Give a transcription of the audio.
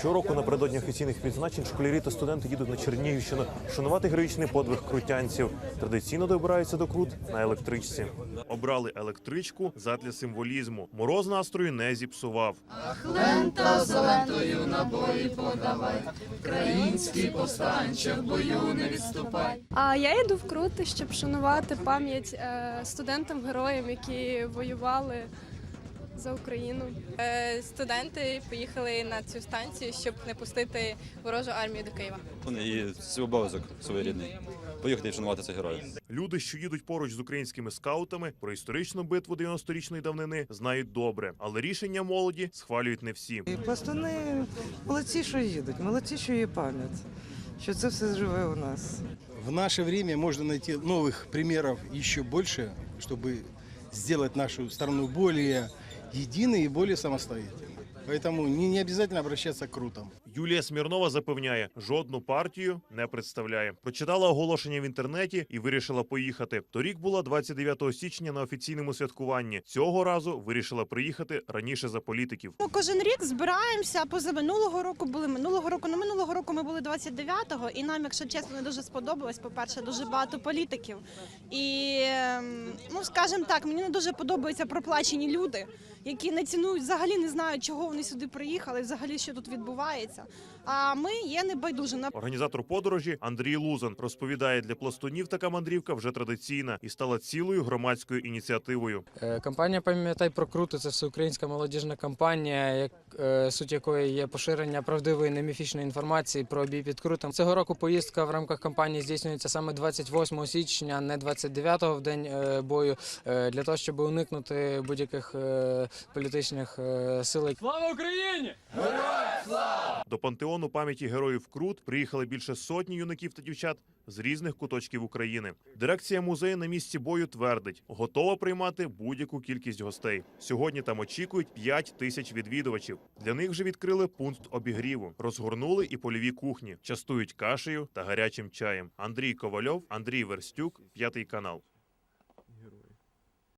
Щороку напередодні офіційних відзначень школярі та студенти їдуть на Чернігівщину шанувати героїчний подвиг крутянців. Традиційно добираються до крут на електричці. Обрали електричку задля символізму. Мороз настрою не зіпсував. Лента за лентою набої подавай, Український повстанче в бою не відступай. А я йду в Крути, щоб шанувати пам'ять е, студентам, героям, які воювали за Україну. Е, Студенти поїхали на цю станцію, щоб не пустити ворожу армію до Києва. І це обов'язок своєрідний. Поїхати і вшанувати цих героїв. Люди, що їдуть поруч з українськими скаутами, про історичну битву 90-річної давнини знають добре, але рішення молоді схвалюють не всі. І пластуни молодці, що їдуть, молодці, що є пам'ять, що це все живе у нас. В наше время можно найти новых примеров еще больше, чтобы сделать нашу страну более единой и более самостоятельный. Поэтому не, не обязательно обращаться к крутам. Юлія Смірнова запевняє, жодну партію не представляє. Прочитала оголошення в інтернеті і вирішила поїхати. Торік була 29 січня на офіційному святкуванні. Цього разу вирішила приїхати раніше за політиків. Ми кожен рік збираємося. Поза минулого року були минулого року. Ну минулого року ми були 29-го, і нам, якщо чесно, не дуже сподобалось. По-перше, дуже багато політиків. І ем, ну скажімо так, мені не дуже подобаються проплачені люди, які не цінують, взагалі не знають, чого вони сюди приїхали, взагалі що тут відбувається. А ми є небайдужі. Організатор подорожі Андрій Лузан розповідає, для пластунів така мандрівка вже традиційна і стала цілою громадською ініціативою. Е, Кампанія Пам'ятай про крути це всеукраїнська молодіжна кампанія, як е, суть якої є поширення правдивої неміфічної інформації про бій під крутом. Цього року поїздка в рамках кампанії здійснюється саме 28 січня, не 29-го в день е, бою, для того, щоб уникнути будь-яких політичних сил. Слава Україні! До пантеону пам'яті героїв Крут приїхали більше сотні юнаків та дівчат з різних куточків України. Дирекція музею на місці бою твердить, готова приймати будь-яку кількість гостей. Сьогодні там очікують 5 тисяч відвідувачів. Для них вже відкрили пункт обігріву, розгорнули і польові кухні, частують кашею та гарячим чаєм. Андрій Ковальов, Андрій Верстюк, п'ятий канал.